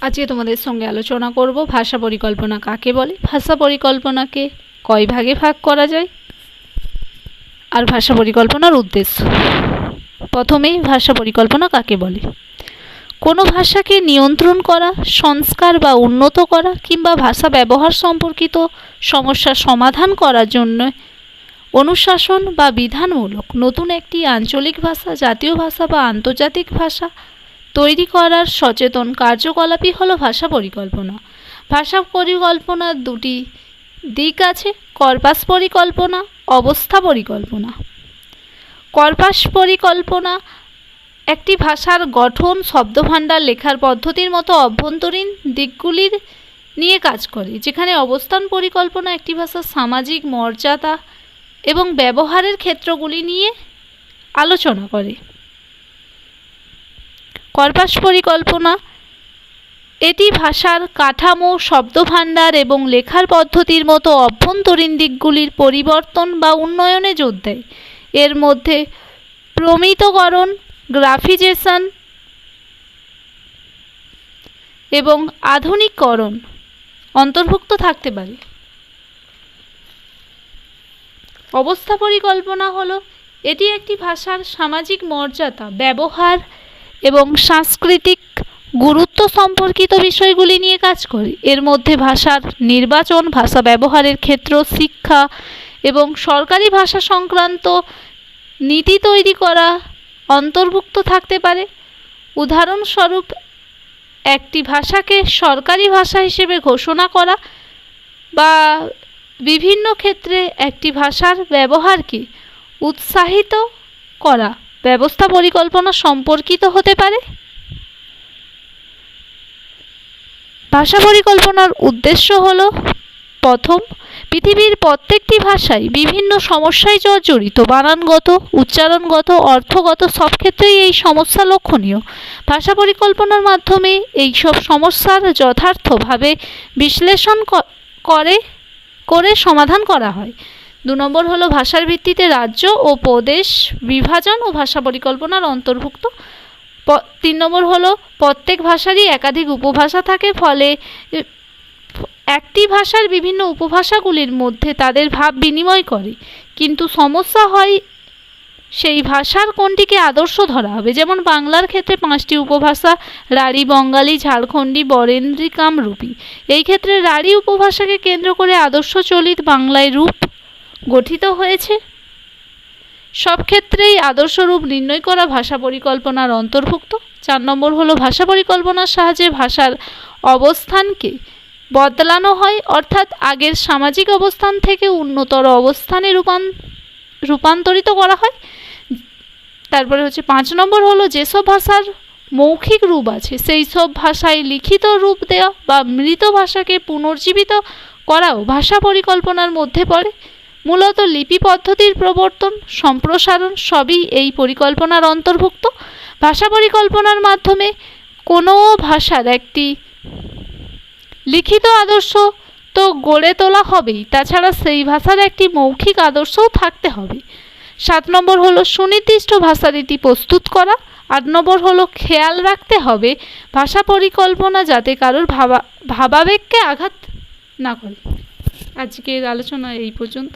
আজকে তোমাদের সঙ্গে আলোচনা করব ভাষা পরিকল্পনা কাকে বলে? ভাষা পরিকল্পনাকে কয় ভাগে ভাগ করা যায়? আর ভাষা পরিকল্পনার উদ্দেশ্য? প্রথমেই ভাষা পরিকল্পনা কাকে বলে? কোনো ভাষাকে নিয়ন্ত্রণ করা, সংস্কার বা উন্নত করা কিংবা ভাষা ব্যবহার সম্পর্কিত সমস্যার সমাধান করার জন্য অনুশাসন বা বিধানমূলক নতুন একটি আঞ্চলিক ভাষা, জাতীয় ভাষা বা আন্তর্জাতিক ভাষা তৈরি করার সচেতন কার্যকলাপই হলো ভাষা পরিকল্পনা। ভাষা পরিকল্পনার দুটি দিক আছে, কর্পাস পরিকল্পনা, অবস্থা পরিকল্পনা। কর্পাস পরিকল্পনা একটি ভাষার গঠন, শব্দভাণ্ডার লেখার পদ্ধতির মতো অভ্যন্তরীণ দিকগুলির নিয়ে কাজ করে, যেখানে অবস্থান পরিকল্পনা একটি ভাষার সামাজিক মর্যাদা এবং ব্যবহারের ক্ষেত্রগুলি নিয়ে আলোচনা করে। কর্পাস পরিকল্পনা। এটি ভাষার কাঠামো, শব্দভাণ্ডার এবং লেখার পদ্ধতির মতো অভ্যন্তরীণ দিকগুলির পরিবর্তন বা উন্নয়নে জোর দেয়। এর মধ্যে প্রমিতকরণ, গ্রাফিজেশন এবং আধুনিকরণ অন্তর্ভুক্ত থাকতে পারে। অবস্থা পরিকল্পনা হলো, এটি একটি ভাষার সামাজিক মর্যাদা, ব্যবহার এবং সাংস্কৃতিক গুরুত্ব সম্পর্কিত বিষয়গুলি নিয়ে কাজ করি। এর মধ্যে ভাষার নির্বাচন, ভাষা ব্যবহারের ক্ষেত্র, শিক্ষা এবং সরকারি ভাষা সংক্রান্ত নীতি তৈরি করা অন্তর্ভুক্ত থাকতে পারে। উদাহরণস্বরূপ, একটি ভাষাকে সরকারি ভাষা হিসেবে ঘোষণা করা বা বিভিন্ন ক্ষেত্রে একটি ভাষার ব্যবহারকে উৎসাহিত করা। ব্যবস্থা পরিকল্পনা সম্পর্কিত হতে পারে? ভাষা পরিকল্পনার উদ্দেশ্য হল, প্রথম, পৃথিবীর প্রত্যেকটি ভাষায় বিভিন্ন সমস্যায় জর্জরিত, বানানগত, উচ্চারণগত, অর্থগত সব ক্ষেত্রেই এই সমস্যা লক্ষণীয়। ভাষা পরিকল্পনার মাধ্যমে এই সব সমস্যার যথার্থভাবে বিশ্লেষণ করে করে সমাধান করা হয়। দু নম্বর হলো ভাষার ভিত্তিতে রাজ্য ও প্রদেশ বিভাজন ও ভাষা পরিকল্পনার অন্তর্ভুক্ত। তিন নম্বর হলো প্রত্যেক ভাষারই একাধিক উপভাষা থাকে, ফলে একটি ভাষার বিভিন্ন উপভাষাগুলির মধ্যে তাদের ভাব বিনিময় করে। কিন্তু সমস্যা হয় সেই ভাষার কোনটিকে আদর্শ ধরা হবে? যেমন বাংলার ক্ষেত্রে পাঁচটি উপভাষা, রাঢ়ী বঙ্গালী, ঝাড়খণ্ডী, বরেন্দ্রী, কামরূপী। এই ক্ষেত্রে রাঢ়ী উপভাষাকে কেন্দ্র করে আদর্শ চলিত বাংলায় রূপ গঠিত হয়েছে। সব ক্ষেত্রেই আদর্শরূপ নির্ণয় করা ভাষা পরিকল্পনার অন্তর্ভুক্ত। চার নম্বর হলো, ভাষা পরিকল্পনার সাহায্যে ভাষার অবস্থানকে বদলানো হয়, অর্থাৎ আগের সামাজিক অবস্থান থেকে উন্নতর অবস্থানে রূপান, রূপান্তরিত করা হয়। তারপরে হচ্ছে পাঁচ নম্বর হলো, যেসব ভাষার মৌখিক রূপ আছে, সেই সব ভাষায় লিখিত রূপ দেওয়া বা মৃত ভাষাকে পুনর্জীবিত করাও ভাষা পরিকল্পনার মধ্যে পড়ে। মূলত লিপি পদ্ধতির প্রবর্তন, সম্প্রসারণ সবই এই পরিকল্পনার অন্তর্ভুক্ত। ভাষা পরিকল্পনার মাধ্যমে কোনো ভাষার একটি লিখিত আদর্শ তো গড়ে তোলা হবেই। তাছাড়া সেই ভাষার একটি মৌখিক আদর্শও থাকতে হবে। সাত নম্বর হলো সুনির্দিষ্ট ভাষারীতি প্রস্তুত করা। আট নম্বর হলো খেয়াল রাখতে হবে ভাষা পরিকল্পনা যাতে কারোর ভাবা, ভাবাবেগকে আঘাত না করে। আজকের আলোচনা এই পর্যন্ত।